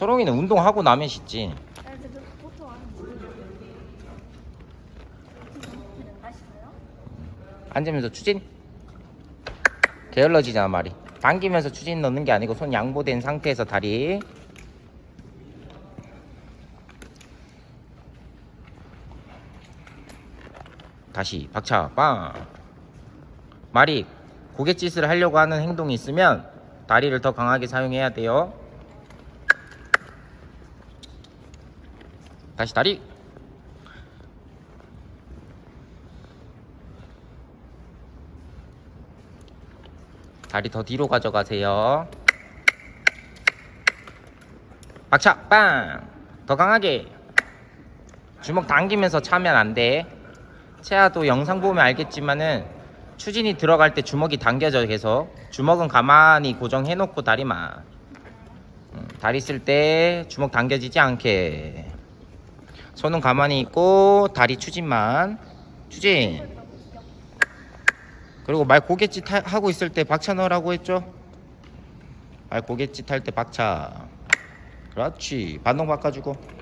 초롱이는 운동하고 나면 씻지. 앉으면서 추진. 게을러지잖아 말이. 당기면서 추진 넣는 게 아니고 손 양보된 상태에서 다리. 다시 박차 빵. 말이 고갯짓을 하려고 하는 행동이 있으면 다리를 더 강하게 사용해야 돼요. 다시 다리. 다리 더 뒤로 가져가세요. 박차 빵! 더 강하게. 주먹 당기면서 차면 안 돼. 채아도 영상 보면 알겠지만은 추진이 들어갈 때 주먹이 당겨져 계속. 주먹은 가만히 고정해 놓고 다리만. 음, 다리 쓸 때 주먹 당겨지지 않게. 손은 가만히 있고 다리 추진만. 추진. 그리고 말 고갯짓 하- 하고 있을 때 박차 넣으라고 했죠? 말 고갯짓 할 때 박차. 그렇지. 반동 바꿔주고.